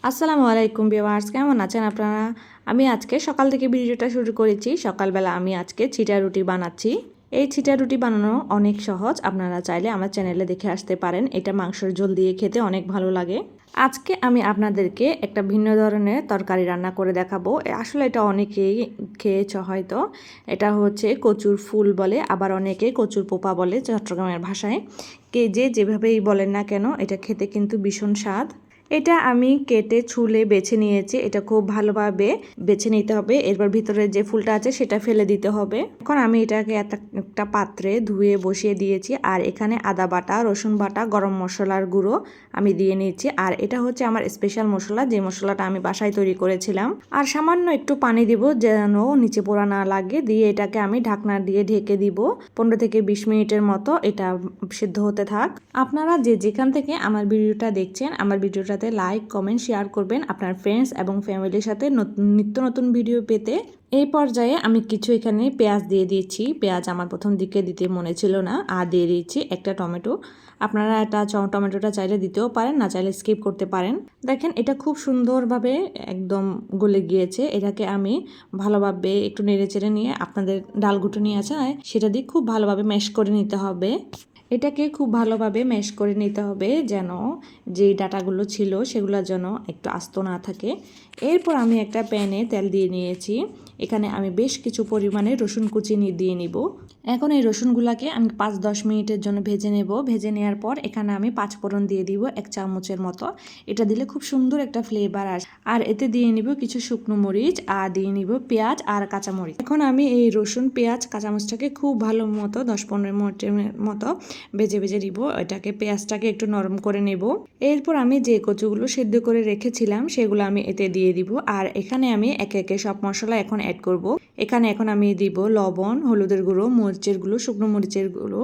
আসসালামু আলাইকুম ভিউয়ার্স, কেমন আছেন আপনারা? আমি আজকে সকাল থেকে ভিডিওটা শুরু করেছি। সকালবেলা আমি আজকে ছিটা রুটি বানাচ্ছি। এই ছিটা রুটি বানানো অনেক সহজ। আপনারা চাইলে আমার চ্যানেলে দেখে আসতে পারেন। এটা মাংসের ঝোল দিয়ে খেতে অনেক ভালো লাগে। আজকে আমি আপনাদেরকে একটা ভিন্ন ধরনের তরকারি রান্না করে দেখাবো। আসলে এটা অনেকেই খেয়েছ হয়তো। এটা হচ্ছে কচুর ফুল বলে, আবার অনেকে কচুর পোপা বলে, চট্টগ্রামের ভাষায়। কে যে যেভাবেই বলেন না কেন, এটা খেতে কিন্তু ভীষণ স্বাদ। এটা আমি কেটে, ছুলে বেছে নিয়েছি। এটা খুব ভালোভাবে বেছে নিতে হবে। এরপর ভিতরে যে ফুলটা আছে সেটা ফেলে দিতে হবে। এখন আমি এটাকে একটা- পাত্রে ধুয়ে বসিয়ে দিয়েছি। আর এখানে আদা বাটা, রসুন বাটা, গরম মশলার গুঁড়ো আমি দিয়ে নিয়েছি। আর এটা হচ্ছে আমার স্পেশাল মশলা, যে মশলাটা আমি বাসায় তৈরি করেছিলাম। আর সামান্য একটু পানি দিব যেন নিচে পোড়া না লাগে। দিয়ে এটাকে আমি ঢাকনা দিয়ে ঢেকে দিব। পনেরো থেকে বিশ মিনিটের মতো এটা সিদ্ধ হতে থাক। আপনারা যে যেখান থেকে আমার ভিডিওটা দেখছেন, আমার ভিডিওটাতে লাইক কমেন্ট শেয়ার করবেন আপনার ফ্রেন্ডস এবং ফ্যামিলির সাথে নিত্য নতুন ভিডিও পেতে। এই পর্যায়ে আমি কিছু এখানে পেঁয়াজ দিয়ে দিয়েছি। পেঁয়াজ আমার প্রথম দিকে দিতে মনে ছিল না। আর দিয়ে দিয়েছি একটা টমেটো। আপনারা এটা টমেটোটা চাইলে দিতেও পারেন, না চাইলে স্কিপ করতে পারেন। দেখেন, এটা খুব সুন্দরভাবে একদম গলে গিয়েছে। এটাকে আমি ভালোভাবে একটু নেড়ে চেড়ে নিয়ে আপনাদের ডাল নিয়ে আছে, সেটা দিয়ে খুব ভালোভাবে ম্যাশ করে নিতে হবে। এটাকে খুব ভালোভাবে ম্যাশ করে নিতে হবে যেন যে ডাটাগুলো ছিল সেগুলো যেন একটু আস্ত না থাকে। এরপর আমি একটা প্যানে তেল দিয়ে নিয়েছি। এখানে আমি বেশ কিছু পরিমাণে রসুন কুচি দিয়ে নিব। এখন এই রসুনগুলোকে আমি পাঁচ দশ মিনিটের জন্য ভেজে নেব। ভেজে নেওয়ার পর এখানে আমি পাঁচ ফোড়ন দিয়ে দিব এক চামচের মতো। এটা দিলে খুব সুন্দর একটা ফ্লেভার আসে। আর এতে দিয়ে নিব কিছু শুকনো মরিচ আর দিয়ে নিব পেঁয়াজ আর কাঁচামরিচ। এখন আমি এই রসুন, পেঁয়াজ, কাঁচামরিচটাকে খুব ভালো মতো দশ পনেরো মিনিটের মতো ভেজে ভেজে নিব। এটাকে পেঁয়াজটাকে একটু নরম করে নেব। এরপর আমি যে কচুগুলো সেদ্ধ করে রেখেছিলাম সেগুলো আমি এতে দিয়ে দিব। আর এখানে আমি একে একে সব মশলা এখন অ্যাড করব। এখানে এখন আমি দিব লবণ, হলুদের গুঁড়ো, মরিচের গুঁড়ো, শুকনো মরিচের গুঁড়ো,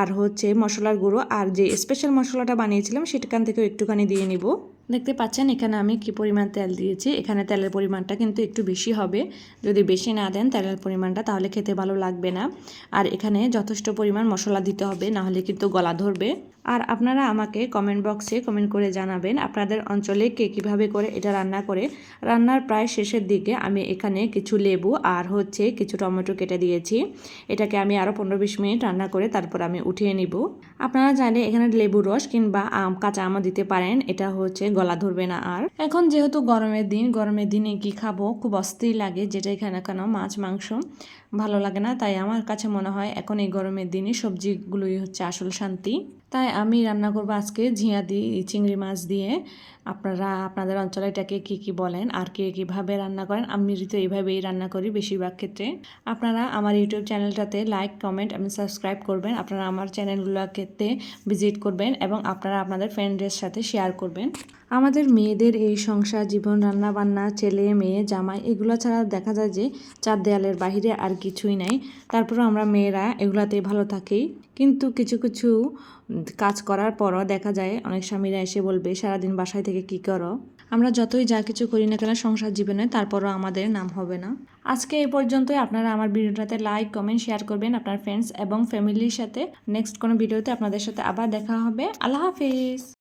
আর হচ্ছে মশলার গুঁড়ো। আর যে স্পেশাল মশলাটা বানিয়েছিলাম সেটাখান থেকেও একটুখানি দিয়ে নিব। দেখতে পাচ্ছেন এখানে আমি কি পরিমাণ তেল দিয়েছি। এখানে তেলের পরিমাণটা কিন্তু একটু বেশি হবে। যদি বেশি না দেন তেলের পরিমাণটা তাহলে খেতে ভালো লাগবে না। আর এখানে যথেষ্ট পরিমাণ মশলা দিতে হবে, না হলে কিন্তু গলা ধরবে। আর আপনারা আমাকে কমেন্ট বক্সে কমেন্ট করে জানাবেন আপনাদের অঞ্চলে কে কীভাবে করে এটা রান্না করে। রান্নার প্রায় শেষের দিকে আমি এখানে কিছু লেবু আর হচ্ছে কিছু টমেটো কেটে দিয়েছি। এটাকে আমি আরও পনেরো বিশ মিনিট রান্না করে তারপর আমি উঠিয়ে নিব। আপনারা চাইলে এখানে লেবু রস কিংবা আম, কাঁচা আমও দিতে পারেন। এটা হচ্ছে গলা ধরবে না আর। এখন যেহেতু গরমের দিন, গরমের দিনে কি খাব? খুব অস্থির লাগে যেটা এখানে কেন, মাছ, মাংস। ভালো লাগে না। তাই আমার কাছে মনে হয় এখন এই গরমের দিনে সবজিগুলোই হচ্ছে আসল শান্তি। তাই আমি রান্না করব আজকে ঝিঁয়া দিয়ে চিংড়ি মাছ দিয়ে। আপনারা, আপনাদের অঞ্চলে এটাকে কী কী বলেন? আর কে কীভাবে রান্না করেন? আমি তো এইভাবেই রান্না করি বেশিরভাগ ক্ষেত্রে। আপনারা আমার ইউটিউব চ্যানেলটাতে লাইক কমেন্ট এবং সাবস্ক্রাইব করবেন। আপনারা আমার চ্যানেলগুলোকে ভিজিট করবেন এবং আপনারা আপনাদের ফ্রেন্ডদের সাথে শেয়ার করবেন। আমাদের মেয়েদের এই সংসার, জীবন রান্না বান্না ছেলে, মেয়ে, জামাই, এগুলো ছাড়া দেখা যায় যে চার দেয়ালের বাইরে আর কিছুই নাই। তারপরে আমরা মেয়েরা এগুলাতে ভালো থাকি। কিন্তু কিছু কিছু কাজ করার পরও দেখা যায় অনেক স্বামীরা এসে বলবে, সারাদিন বাসায় থেকে কি করো? আমরা যতই যা কিছু করি না কেন সংসার জীবনে তারপরও আমাদের নাম হবে না। আজকে এই পর্যন্তই। আপনারা আমার ভিডিওটাতে লাইক কমেন্ট শেয়ার করবেন আপনার ফ্রেন্ডস এবং ফ্যামিলির সাথে। নেক্সট কোনো ভিডিওতে আপনাদের সাথে আবার দেখা হবে। আল্লাহ হাফিজ!